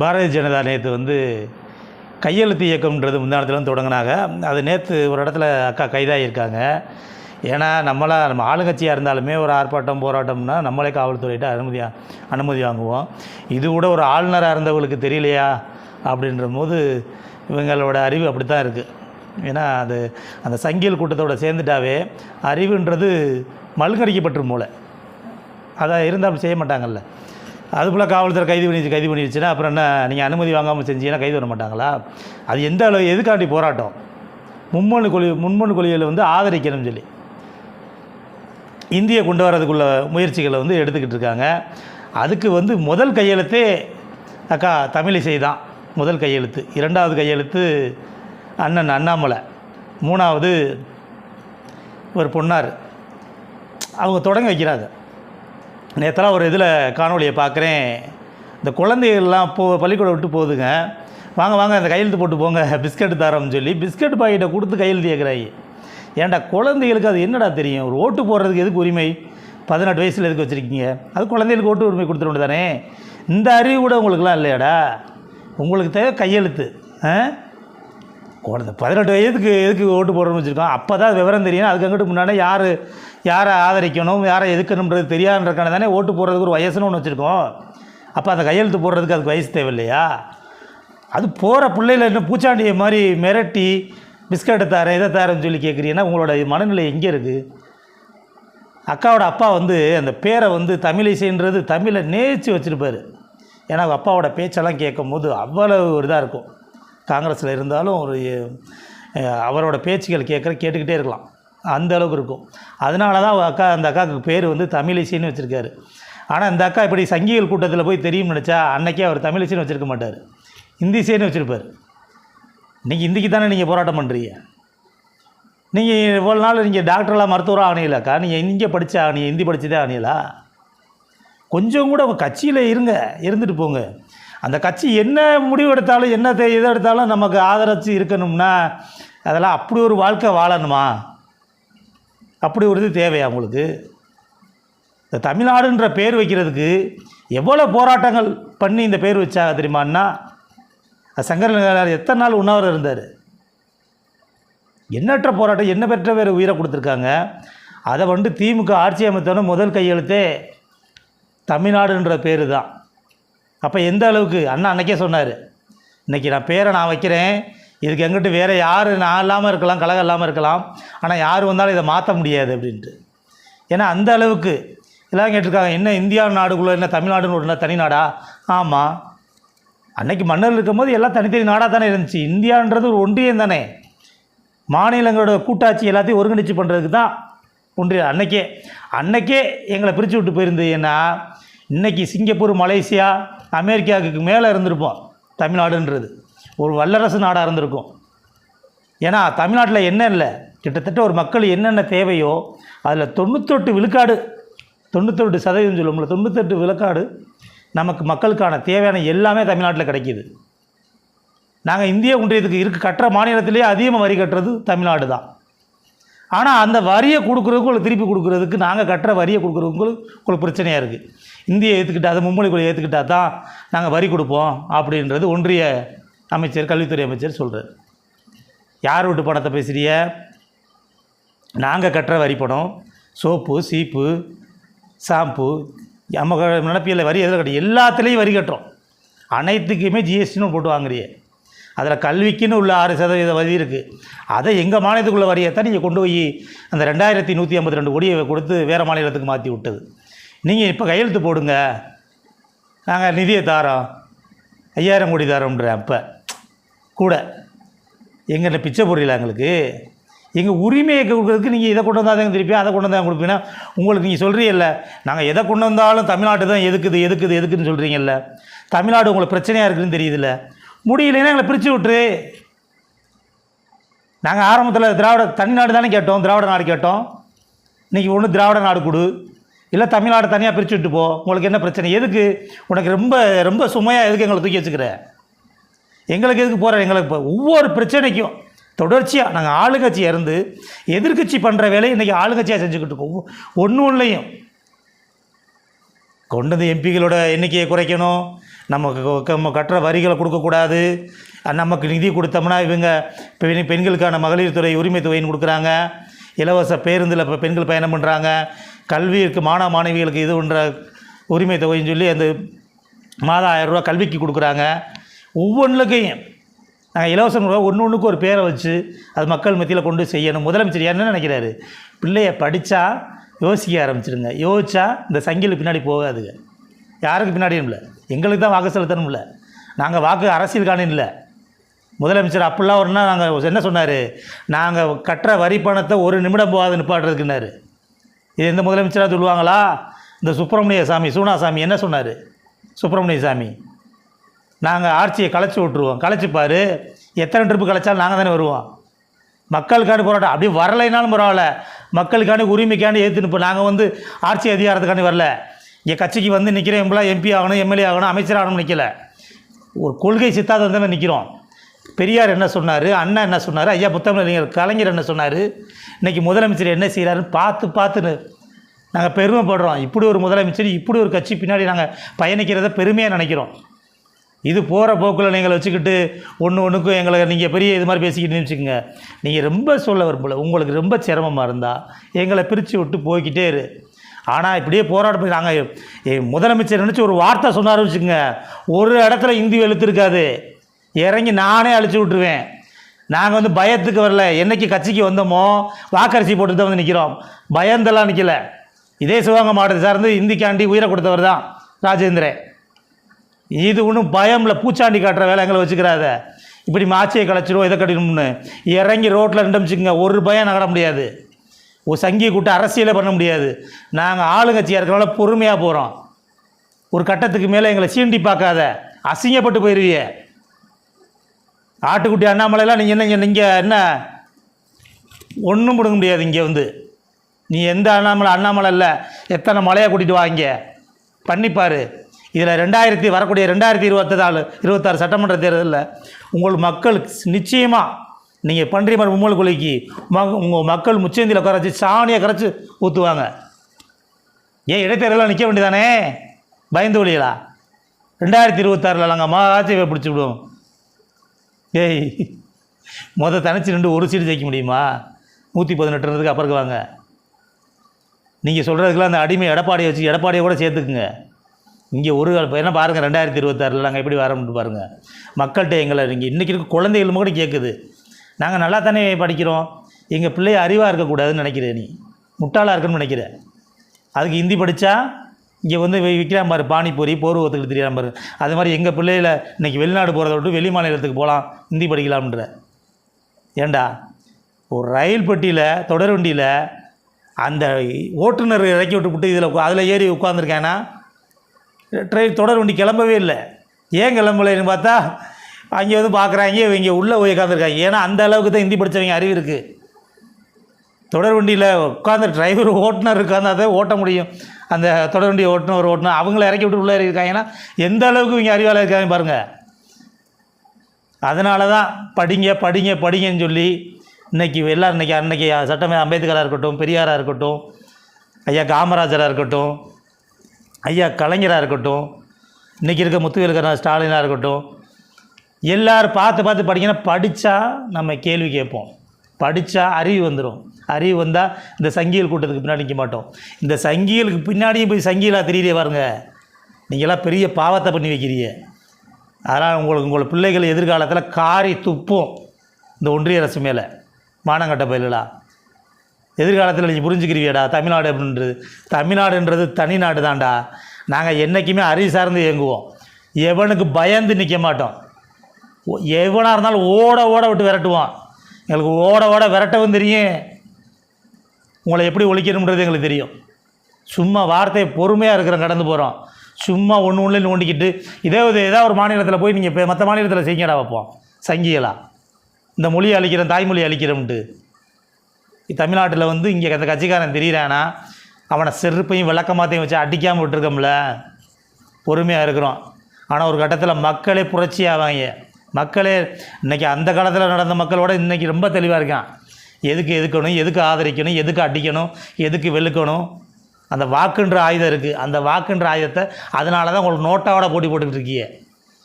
பாரதிய ஜனதா நேற்று வந்து கையெழுத்து இயக்கம்ன்றது முந்தானத்துலேருந்து தொடங்கினாங்க. அது நேற்று ஒரு இடத்துல அக்கா கைதாகியிருக்காங்க. ஏன்னா நம்மளாக நம்ம ஆளுங்கட்சியாக இருந்தாலுமே ஒரு ஆர்ப்பாட்டம் போராட்டம்னா நம்மளே காவல்துறையிட்ட அனுமதி அனுமதி வாங்குவோம். இது கூட ஒரு ஆளுநராக இருந்தவங்களுக்கு தெரியலையா? அப்படின்ற போது இவங்களோட அறிவு அப்படி தான் இருக்குது ஏன்னா அது அந்த சங்கியல் கூட்டத்தோடு சேர்ந்துட்டாவே அறிவுன்றது மழுங்கடிக்கப்பட்டுரும் மூளை அதை இருந்தால் அப்படி செய்ய மாட்டாங்கல்ல. அதுபோல் காவல்துறை கைது பண்ணி கைது பண்ணிடுச்சுன்னா அப்புறம் என்ன நீங்கள் அனுமதி வாங்காமல் செஞ்சீங்கன்னா கைது பண்ண மாட்டாங்களா? அது எந்த அளவு எதுக்காண்டி போராட்டம்? மும்மொழி கொள்கை முன்மொழி கொள்கைகளை வந்து ஆதரிக்கணும்னு சொல்லி. இந்தியை கொண்டு வரதுக்குள்ள முயற்சிகளை வந்து எடுத்துக்கிட்டு இருக்காங்க. அதுக்கு வந்து முதல் கையெழுத்தே அக்கா தமிழிசை தான். முதல் கையெழுத்து. இரண்டாவது கையெழுத்து அண்ணன் அண்ணாமலை. மூணாவது ஒரு பொன்னார் அவங்க தொடங்கி வைக்கிறாங்க. நேற்றுலாம் ஒரு இதில் காணொலியை பார்க்குறேன். இந்த குழந்தைகள்லாம் போ பள்ளிக்கூடம் விட்டு போகுதுங்க. வாங்க வாங்க அந்த கையெழுத்து போட்டு போங்க. பிஸ்கட் தரோம்னு சொல்லி பிஸ்கட் பாக்கெட்டை கொடுத்து கையெழுத்து கேட்குறாங்க ஏன்டா குழந்தைகளுக்கு அது என்னடா தெரியும்? ஒரு ஓட்டு போடுறதுக்கு எதுக்கு உரிமை? பதினெட்டு வயசில் எதுக்கு வச்சுருக்கீங்க? அது குழந்தைகளுக்கு ஓட்டு உரிமை கொடுத்துட தானே இந்த அறிவு கூட உங்களுக்குலாம் இல்லையாடா? உங்களுக்கு தேவை கையெழுத்து. ஆ? குழந்த பதினெட்டு வயதுக்கு எதுக்கு ஓட்டு போடணும்னு வச்சுருக்கோம் அப்போ தான் விவரம் தெரியும். அதுக்கு அங்கிட்டு முன்னாடி யார் யாரை ஆதரிக்கணும் யாரை எதுக்கணுன்றது தெரியாதுன்றக்கான தானே ஓட்டு போடுறதுக்கு ஒரு வயசுன்னு ஒன்று வச்சுருக்கோம். அப்போ அந்த கையெழுத்து போடுறதுக்கு அதுக்கு வயசு தேவையில்லையா? அது போகிற பிள்ளையில இன்னும் பூச்சாண்டியை மாதிரி மிரட்டி பிஸ்கட்டை தர இதை தரேன்னு சொல்லி கேட்குறீங்கன்னா உங்களோட மனநிலை எங்கே இருக்குது அக்காவோட அப்பா வந்து அந்த பேரை வந்து தமிழிசைன்றது தமிழை நேச்சு வச்சுருப்பார். ஏன்னா அவங்க அப்பாவோட பேச்செல்லாம் கேட்கும்போது அவ்வளவு ஒரு இதாக இருக்கும். காங்கிரஸில் இருந்தாலும் ஒரு அவரோட பேச்சுகள் கேட்குற கேட்டுக்கிட்டே இருக்கலாம். அந்த அளவுக்கு இருக்கும். அதனால தான் அக்கா அந்த அக்காவுக்கு பேர் வந்து தமிழிசைன்னு வச்சுருக்காரு. ஆனால் இந்த அக்கா இப்படி சங்கிகள் கூட்டத்தில் போய் தெரியும் நினச்சா அன்னைக்கே அவர் தமிழிசைன்னு வச்சுருக்க மாட்டார். இந்திசேன்னு வச்சுருப்பார். நீங்கள் இந்திக்கு தானே நீங்கள் போராட்டம் பண்ணுறீங்க நீங்கள் இவ்வளோ நாள் நீங்கள் டாக்டரெலாம் மருத்துவராக ஆணையிலக்கா நீங்கள் இங்கே படித்தா ஆணைய ஹிந்தி படித்ததே ஆணையலா கொஞ்சம் கூட உங்கள் கட்சியில் இருங்க இருந்துட்டு போங்க. அந்த கட்சி என்ன முடிவு எடுத்தாலும் என்ன எதை எடுத்தாலும் நமக்கு ஆதரித்து இருக்கணும்னா அதெல்லாம் அப்படி ஒரு வாழ்க்கை வாழணுமா? அப்படி ஒரு இது தேவையா உங்களுக்கு? இந்த தமிழ்நாடுன்ற பேர் வைக்கிறதுக்கு எவ்வளோ போராட்டங்கள் பண்ணி இந்த பேர் வச்சாங்க தெரியுமான்னா அது எத்தனை நாள் உண்ணாவிரதம் இருந்தார்? எண்ணற்ற போராட்டம் என்ன பெற்ற பேர் உயிரை கொடுத்துருக்காங்க. அதை வந்து திமுக ஆட்சி அமைத்தோன்னே முதல் கையெழுத்தே தமிழ்நாடுன்ற பேர் தான் அப்போ எந்த அளவுக்கு? அண்ணா அன்னைக்கே சொன்னார். இன்றைக்கி நான் பேரை நான் வைக்கிறேன். இதுக்கு எங்கிட்ட வேறு யார் நான் இல்லாமல் இருக்கலாம் கழகம் இல்லாமல் இருக்கலாம். ஆனால் யார் வந்தாலும் இதை மாற்ற முடியாது அப்படின்ட்டு. ஏன்னா அந்த அளவுக்கு எல்லாம் கேட்டிருக்காங்க. என்ன இந்தியா நாடுக்குள்ளே என்ன தமிழ்நாடுன்னு ஒரு தனி நாடா? ஆமாம் அன்னைக்கு மன்னர் இருக்கும்போது எல்லாம் தனித்தனி நாடாக தானே இருந்துச்சு. இந்தியான்றது ஒரு ஒன்றியம் தானே. மாநிலங்களோட கூட்டாட்சி எல்லாத்தையும் ஒருங்கிணைச்சு பண்ணுறதுக்கு தான் ஒன்றிய அன்னைக்கே அன்னைக்கே எங்களை பிரித்து விட்டு போயிருந்தது. ஏன்னா இன்றைக்கி சிங்கப்பூர் மலேசியா அமெரிக்காவுக்கு மேலே இருந்திருப்போம். தமிழ்நாடுன்றது. ஒரு வல்லரசு நாடாக இருந்திருக்கும். ஏன்னா தமிழ்நாட்டில் என்ன இல்லை? கிட்டத்தட்ட ஒரு மக்கள் என்னென்ன தேவையோ அதில் தொண்ணூத்தெட்டு விழுக்காடு தொண்ணூத்தெட்டு சதவீதம் சொல்லுவோம்ல தொண்ணூத்தெட்டு விழுக்காடு நமக்கு மக்களுக்கான தேவையான எல்லாமே தமிழ்நாட்டில் கிடைக்கிது. நாங்கள் இந்திய ஒன்றியத்துக்கு இருக்க கட்டுற மாநிலத்திலேயே அதிகமாக வரி கட்டுறது தமிழ்நாடு தான். ஆனால் அந்த வரியை கொடுக்குறதுக்கு திருப்பி கொடுக்குறதுக்கு நாங்கள் கட்டுற வரியை கொடுக்குறவங்களுக்கு ஒரு பிரச்சனையாக இருக்குது இந்தியை ஏற்றுக்கிட்டா அதை மும்மொழி ஏற்றுக்கிட்டா தான் நாங்கள் வரி கொடுப்போம் அப்படின்றது ஒன்றிய அமைச்சர் கல்வித்துறை அமைச்சர் சொல்கிறார் யார் வீட்டு பணத்தை பேசுகிறிய நாங்கள் கட்டுற வரி பணம் சோப்பு சீப்பு ஷாம்பு நம்ம நினப்பியல வரி எதில் கட்டும் எல்லாத்துலேயும் வரி கட்டுறோம். அனைத்துக்குமே ஜிஎஸ்டின்னு போட்டு வாங்குறியே அதில் கல்விக்குன்னு உள்ள ஆறு சதவீத வரி இருக்குது அதை எங்கள் மாநிலத்துக்குள்ள வரியை நீங்கள் கொண்டு போய் அந்த ரெண்டாயிரத்தி நூற்றி ஐம்பத்தி ரெண்டு கோடியை கொடுத்து வேறு மாநிலத்துக்கு மாற்றி விட்டது. நீங்கள் இப்போ கையெழுத்து போடுங்க. நாங்கள் நிதியை தாரோம். ஐயாயிரம் கோடி தாரோன்ற அப்போ. கூட. எங்கிட்ட பிச்சை புரியல எங்களுக்கு? எங்கள் உரிமையை கொடுக்குறதுக்கு நீங்கள் இதை கொண்டு வந்தால் திருப்பி அதை கொண்டு வந்தால் கொடுப்பீங்கன்னா உங்களுக்கு நீங்கள் சொல்கிறீங்கல்ல நாங்கள் எதை கொண்டு வந்தாலும் தமிழ்நாட்டு தான் எதுக்குது எதுக்குது எதுக்குன்னு சொல்கிறீங்கல்ல தமிழ்நாடு உங்களுக்கு பிரச்சனையாக இருக்குதுன்னு தெரியுதுல்ல. முடியலன்னா எங்களை பிரித்து விட்டுரு. நாங்கள் ஆரம்பத்தில் திராவிட தனிநாடு தானே கேட்டோம் திராவிட நாடு கேட்டோம். இன்றைக்கி ஒன்று திராவிட நாடு கொடு. இல்லை தமிழ்நாடு தனியாக பிரித்து விட்டு போ. உங்களுக்கு என்ன பிரச்சனை? எதுக்கு? உனக்கு ரொம்ப ரொம்ப சுமையாக எதுக்கு எங்களை தூக்கி வச்சுக்கிறேன் எங்களுக்கு எதுக்கு போகிற எங்களுக்கு இப்போ ஒவ்வொரு பிரச்சனைக்கும் தொடர்ச்சியாக நாங்கள் ஆளுங்கட்சி இருந்து எதிர்க்கட்சி பண்ணுற வேலையை இன்றைக்கி ஆளுங்கட்சியாக செஞ்சுக்கிட்டு இருக்கோம். ஒன்று ஒன்றுலையும் கொண்டு வந்து எம்பிகளோட எண்ணிக்கையை குறைக்கணும். நமக்கு க- நம்ம கட்டுற வரிகளை கொடுக்கக்கூடாது நமக்கு நிதி கொடுத்தோம்னா இவங்க பெண் பெண்களுக்கான மகளிர் துறை உரிமை தொகைன்னு கொடுக்குறாங்க. இலவச பேருந்தில் இப்போ பெண்கள் பயணம் பண்ணுறாங்க கல்விக்கு மாணவ மாணவிகளுக்கு இது பண்ணுற உரிமை தொகைன்னு சொல்லி அந்த மாதம் ஆயிரம் ரூபா கல்விக்கு கொடுக்குறாங்க. ஒவ்வொன்றுக்கையும் நாங்கள் இலவசம் ஒன்று ஒன்றுக்கு ஒரு பேரை வச்சு அது மக்கள் மத்தியில் கொண்டு செய்யணும். முதலமைச்சர் என்ன நினைக்கிறாரு? பிள்ளைய படித்தா யோசிக்க ஆரம்பிச்சிடுங்க யோசிச்சா இந்த சங்கிலி பின்னாடி போகாதுங்க. யாருக்கு பின்னாடியும் இல்லை? எங்களுக்கு தான் வாக்கு செலுத்தணும் இல்லை நாங்கள் வாக்கு அரசியலுக்கான இல்லை. முதலமைச்சர் அப்படிலாம் ஒருனா நாங்கள் என்ன சொன்னார்? நாங்கள் கட்டுற வரி பணத்தை ஒரு நிமிடம் போகாது நிப்பாட்டுறதுக்குன்னாரு. இது எந்த முதலமைச்சராக சொல்லுவாங்களா? இந்த சுப்பிரமணிய சாமி சூனாசாமி என்ன சொன்னார்? சுப்பிரமணிய சாமி. நாங்கள் ஆட்சியை களைச்சி விட்ருவோம் களைச்சிப்பார் எத்தனை ட்ரிப்பு கலைச்சாலும் நாங்கள் தானே வருவோம். மக்களுக்கான போராட்டம் அப்படி வரலைனாலும் பரவாயில்ல. மக்களுக்காண்டி உரிமைக்காண்டி ஏற்றுன்னு இப்போ நாங்கள் வந்து ஆட்சி அதிகாரத்துக்காண்டி வரல. இங்கே கட்சிக்கு வந்து நிற்கிறேன் எம்பளாம் எம்பி ஆகணும் எம்எல்ஏ ஆகணும் அமைச்சர் ஆகணும்னு நிற்கல ஒரு கொள்கை சித்தாந்தம் தான் நிற்கிறோம் பெரியார் என்ன சொன்னார் அண்ணா என்ன சொன்னார் ஐயா புத்தகர் கலைஞர் என்ன சொன்னார் இன்றைக்கி முதலமைச்சர் என்ன செய்கிறாருன்னு பார்த்து பார்த்துன்னு நாங்கள் பெருமைப்படுறோம். இப்படி ஒரு முதலமைச்சர் இப்படி ஒரு கட்சி பின்னாடி நாங்கள் பயணிக்கிறத பெருமையாக நினைக்கிறோம். இது போகிற போக்கில் நீங்கள் வச்சுக்கிட்டு ஒன்று ஒன்றுக்கும் எங்களை நீங்கள் பெரிய இது மாதிரி பேசிக்கிட்டு வச்சுக்கோங்க நீங்கள் ரொம்ப சொல்ல விரும்பல. உங்களுக்கு ரொம்ப சிரமமாக இருந்தால் எங்களை பிரித்து விட்டு போய்க்கிட்டே இரு. ஆனால் இப்படியே போராட்டம் நாங்கள் முதலமைச்சர் நினச்சி ஒரு வார்த்தை சொன்னார் வச்சுக்கோங்க. ஒரு இடத்துல இந்தி எழுத்து இருக்காது இறங்கி நானே அழிச்சு விட்ருவேன் நாங்கள் வந்து பயத்துக்கு வரல. என்னைக்கு கட்சிக்கு வந்தோமோ வாக்கரிசி போட்டு தான் வந்து நிற்கிறோம் பயந்தெல்லாம் நிற்கல இதே சிவகங்கை மாவட்டத்தை சார்ந்து இந்திக்காண்டி உயிரை கொடுத்தவர் தான் ராஜேந்திரன். இது ஒன்றும் பயம் இல்லை பூச்சாண்டி காட்டுற வேலை எங்களை வச்சுக்கிறாத. இப்படி மாச்சியை கலைச்சிடுவோம் இதை கட்டிடும்னு. இறங்கி ரோட்டில் நின்று ஒரு பயம் நகர முடியாது. ஒரு சங்கியை கூட்டு அரசியலே பண்ண முடியாது. நாங்கள் ஆளுங்கட்சியாக இருக்கிறனால பொறுமையாக போகிறோம் ஒரு கட்டத்துக்கு மேலே எங்களை சீண்டி பார்க்காத. அசிங்கப்பட்டு போயிடுவீங்க ஆட்டுக்குட்டி அண்ணாமலையெல்லாம் நீங்கள் என்ன நீங்கள் என்ன? ஒன்றும் பிடுங்க முடியாது இங்கே வந்து. நீ எந்த அண்ணாமலை அண்ணாமலை இல்லை எத்தனை மலையை கூட்டிகிட்டு வா இங்கே. பண்ணிப்பார். இதில் ரெண்டாயிரத்தி வரக்கூடிய ரெண்டாயிரத்தி இருபத்தி நாலு இருபத்தாறு சட்டமன்ற தேர்தலில் உங்கள் மக்கள் நிச்சயமாக நீங்கள் பன்றிமர் மும்மல் கொலைக்கு ம உங்கள் மக்கள் முச்சேந்தியில் உட்கார வச்சு சாணியை கரைச்சி ஊற்றுவாங்க. ஏன் இடைத்தேர்தலில் நிற்க வேண்டியதானே? பயந்து வழிகளா ரெண்டாயிரத்தி இருபத்தாறில் நாங்கள் மகாட்சியை பிடிச்சி விடுவோம். ஏய் மொதல் தனிச்சு நின்று ஒரு சீடு ஜெயிக்க முடியுமா? நூற்றி பதினெட்டுறதுக்கு அப்புறம் வாங்க. நீங்கள் சொல்கிறதுக்குலாம் அந்த அடிமை எடப்பாடியை வச்சு எடப்பாடியை கூட சேர்த்துக்குங்க. இங்கே ஒரு கால் என்ன பாருங்கள் ரெண்டாயிரத்தி இருபத்தாறில் நாங்கள் எப்படி வரோம்னு பாருங்கள் மக்கள்கிட்ட எங்களை இங்கே இன்றைக்கி இருக்க குழந்தைகளும் கூட கேட்குது நாங்கள் நல்லா தானே படிக்கிறோம். எங்கள் பிள்ளை அறிவாக இருக்கக்கூடாதுன்னு நினைக்கிறேன் நீ. முட்டாளாக இருக்குன்னு நினைக்கிற. அதுக்கு ஹிந்தி படித்தா இங்கே வந்து வி- விற்கிறான் பாரு பானிபூரி போர்வத்துக்கு ஒத்துக்கிட்டு தெரியாம பாரு. அது மாதிரி எங்கள் பிள்ளையில இன்றைக்கி வெளிநாடு போகிறத விட்டு வெளி மாநிலத்துக்கு போகலாம் ஹிந்தி படிக்கலாம்ன்ற. ஏண்டா? ஒரு ரயில் பெட்டியில் தொடர் வண்டியில் அந்த ஓட்டுநர் இறக்கி விட்டு இதில் அதில் ஏறி உட்காந்துருக்கேன்னா ட்ரெயின் தொடர் வண்டி கிளம்பவே இல்லை. ஏன் கிளம்பலைன்னு பார்த்தா அங்கே வந்து பார்க்குறாங்க இவங்க உள்ளே போய் உட்காந்துருக்காங்க ஏன்னா அந்த அளவுக்கு தான் ஹிந்தி படித்தவங்க அறிவு இருக்குது தொடர் வண்டியில் உட்காந்து டிரைவர் ஓட்டுநர் உட்காந்து தான் ஓட்ட முடியும். அந்த தொடர் வண்டியை ஓட்டுநர் ஓட்டுநர் அவங்கள இறக்கி விட்டு உள்ளே இருக்காங்கன்னா எந்த அளவுக்கு இவங்க அறிவாளர் இருக்காங்க பாருங்கள் அதனால தான் படிங்க படிங்க படிங்கன்னு சொல்லி இன்னைக்கு எல்லாரும் இன்றைக்கி அன்றைக்கி சட்டமே அம்பேத்கராக இருக்கட்டும் பெரியாராக இருக்கட்டும் ஐயா காமராஜராக இருக்கட்டும் ஐயா கலைஞராக இருக்கட்டும் இன்றைக்கி இருக்க முத்துவேலுக்கரா ஸ்டாலினாக இருக்கட்டும் எல்லோரும் பார்த்து பார்த்து படிக்கணும் படித்தா நம்ம கேள்வி கேட்போம். படித்தா அறிவு வந்துடும் அறிவு வந்தால் இந்த சங்கியல் கூட்டத்துக்கு பின்னாடி நிற்க மாட்டோம். இந்த சங்கியலுக்கு பின்னாடியும் போய் சங்கியலாக தெரியலே பாருங்க. நீங்களாம் பெரிய பாவத்தை பண்ணி வைக்கிறீங்க. அதனால் உங்களுக்கு உங்கள் பிள்ளைகள் எதிர்காலத்தில் காரி துப்பும். இந்த ஒன்றிய அரசு மேலே. மானங்கட்ட பயிலா எதிர்காலத்தில் நீ புரிஞ்சுக்கிறீடா தமிழ்நாடு அப்படின்றது. தமிழ்நாடுன்றது தனி நாடு தான்டா நாங்கள் என்றைக்குமே அறிவு சார்ந்து இயங்குவோம். எவனுக்கு பயந்து நிற்க மாட்டோம். எவனாக இருந்தாலும் ஓட ஓட விட்டு விரட்டுவோம் எங்களுக்கு ஓட ஓட விரட்டவும் தெரியும். உங்களை எப்படி ஒழிக்கணுன்றது எங்களுக்கு தெரியும். சும்மா வார்த்தை பொறுமையாக இருக்கிறோம் கடந்து போகிறோம் சும்மா ஒன்று ஒன்று நோண்டிக்கிட்டு இதே ஒரு ஏதாவது ஒரு மாநிலத்தில் போய் நீங்கள் இப்போ மற்ற மாநிலத்தில் செய்யடா வைப்போம் சங்கிகளா. இந்த மொழியை அழிக்கிறோம் தாய்மொழியை அழிக்கிறோம்ட்டு தமிழ்நாட்டில் வந்து இங்கே அந்த கட்சிக்காரன் தெரியிறானா? அவனை செருப்பையும் விளக்கமாத்தையும் வச்சு அடிக்காமல் விட்டுருக்கோம்ல. பொறுமையாக இருக்கிறோம். ஆனால் ஒரு கட்டத்தில் மக்களே புரட்சியாவாங்க மக்களே இன்றைக்கி அந்த காலத்தில் நடந்த மக்களோட இன்றைக்கி ரொம்ப தெளிவாக இருக்கான். எதுக்கு எதுக்கணும் எதுக்கு ஆதரிக்கணும் எதுக்கு அடிக்கணும் எதுக்கு வெளுக்கணும்? அந்த வாக்குன்ற ஆயுதம் இருக்குது அந்த வாக்குன்ற ஆயுதத்தை அதனால தான் உங்களுக்கு நோட்டாவோட போட்டி போட்டுக்கிட்டு இருக்கீங்க